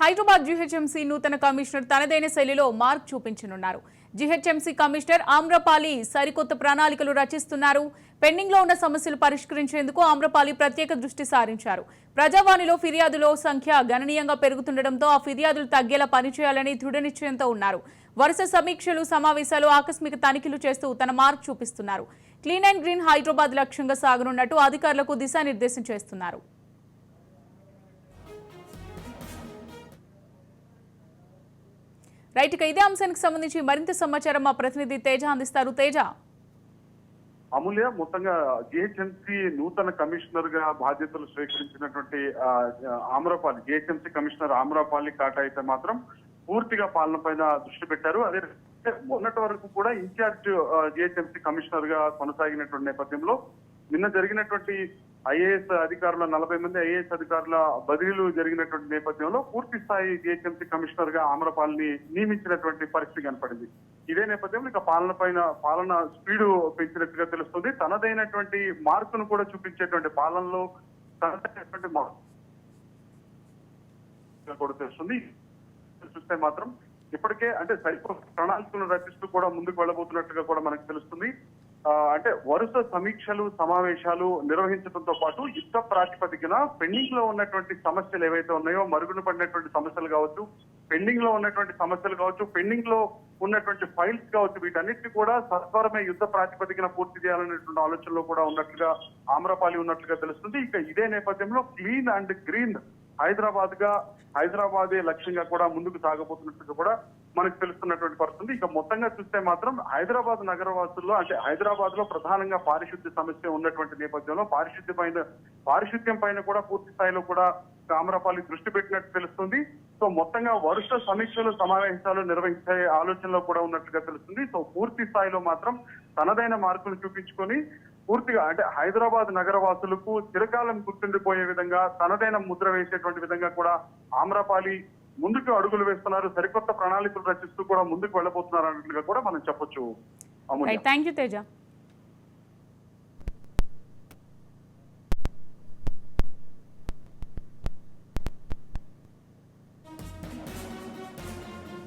Hyderabad GHMC నూతన commissioner తనదైన శైలిలో మార్క్ చూపించనున్నారు. జీహెచ్ఎంసీ కమిషనర్ ఆమ్రపాలి సరికొత్త ప్రణాళికలు రచిస్తున్నారు. పెండింగ్లో ఉన్న సమస్యలు పరిష్కరించేందుకు ఆమ్రపాలి ప్రత్యేక దృష్టి సారించారు. ప్రజావాణిలో ఫిర్యాదుల సంఖ్య గణనీయంగా పెరుగుతుండటంతో ఆ ఫిర్యాదులు తగ్గేలా పనిచేయాలని దృఢ నిశ్చయంతో ఉన్నారు. వరుస సమీక్షలు సమావేశాలు ఆకస్మిక తనిఖీలు చేస్తూ తన మార్క్ చూపిస్తున్నారు. క్లీన్ అండ్ గ్రీన్ హైదరాబాద్ లక్ష్యంగా సాగనున్నట్టు అధికారులకు దిశానిర్దేశం చేస్తున్నారు. రైట్ ఇక ఇదే అంశానికి సంబంధించి మరింత సమాచారం మా ప్రతినిధి తేజ అందిస్తారు. తేజ. అమూల్య మొత్తంగా జిహెచ్ఎంసీ నూతన కమిషనర్గా బాధ్యతలు స్వీకరించినటువంటి ఆమ్రపాలి జిహెచ్ఎంసీ కమిషనర్ ఆమ్రపాలి కాటా అయితే మాత్రం పూర్తిగా పాలన పైన దృష్టి పెట్టారు. అదే మొన్నటి వరకు కూడా ఇన్ఛార్జ్ జిహెచ్ఎంసీ కమిషనర్గా కొనసాగినటువంటి నేపథ్యంలో నిన్న జరిగినటువంటి ఐఏఎస్ అధికారుల నలభై మంది ఐఏఎస్ అధికారుల బదిలీలు జరిగినటువంటి నేపథ్యంలో పూర్తి స్థాయి జిహెచ్ఎంసీ కమిషనర్గా ఆమ్రపాల్ని నియమించినటువంటి పరిస్థితి కనపడింది. ఇదే నేపథ్యంలో ఇక పాలన పైన పాలన స్పీడ్ పెంచినట్టుగా తెలుస్తుంది. తనదైనటువంటి మార్కును కూడా చూపించేటువంటి పాలనలో తనదైనటువంటి మార్పు కూడా తెలుస్తుంది. చూస్తే మాత్రం ఇప్పటికే అంటే సరిపో ప్రణాళికలను రచిస్తూ కూడా ముందుకు వెళ్ళబోతున్నట్టుగా కూడా మనకు తెలుస్తుంది. అంటే వరుస సమీక్షలు సమావేశాలు నిర్వహించడంతో పాటు యుద్ధ ప్రాతిపదికన పెండింగ్లో ఉన్నటువంటి సమస్యలు ఏవైతే ఉన్నాయో మరుగున పడినటువంటి సమస్యలు కావచ్చు పెండింగ్లో ఉన్నటువంటి సమస్యలు కావచ్చు పెండింగ్లో ఉన్నటువంటి ఫైల్స్ కావచ్చు వీటన్నిటిని కూడా సత్వరమే యుద్ధ ప్రాతిపదికన పూర్తి చేయాలనేటువంటి ఆలోచనలో కూడా ఉన్నట్లుగా ఆమ్రపాలి ఉన్నట్లుగా తెలుస్తుంది. ఇక ఇదే నేపథ్యంలో క్లీన్ అండ్ గ్రీన్ హైదరాబాద్గా హైదరాబాదే లక్ష్యంగా కూడా ముందుకు సాగబోతున్నట్టుగా కూడా మనకు తెలుస్తున్నటువంటి పరిస్థితి. ఇక మొత్తంగా చూస్తే మాత్రం హైదరాబాద్ నగరవాసుల్లో అంటే హైదరాబాద్లో ప్రధానంగా పారిశుద్ధ్య సమస్య ఉన్నటువంటి నేపథ్యంలో పారిశుద్ధ్య పైన పారిశుద్ధ్యం పైన కూడా పూర్తి స్థాయిలో కూడా ఆమ్రపాలి దృష్టి పెట్టినట్టు తెలుస్తుంది. సో మొత్తంగా వరుస సమీక్షలు సమావేశాలు నిర్వహించే ఆలోచనలో కూడా ఉన్నట్లుగా తెలుస్తుంది. సో పూర్తి స్థాయిలో మాత్రం తనదైన మార్కులు చూపించుకొని పూర్తిగా అంటే హైదరాబాద్ నగరవాసులకు చిరకాలం గుర్తుండిపోయే విధంగా తనదైన ముద్ర వేసేటువంటి విధంగా కూడా ఆమ్రపాలి ముందుకు అడుగులు వేస్తున్నారు. సరికొత్త ప్రణాళికలు రచిస్తూ కూడా ముందుకు వెళ్ళబోతున్నారు అన్నట్లుగా కూడా మనం చెప్పొచ్చు. Thank you Teja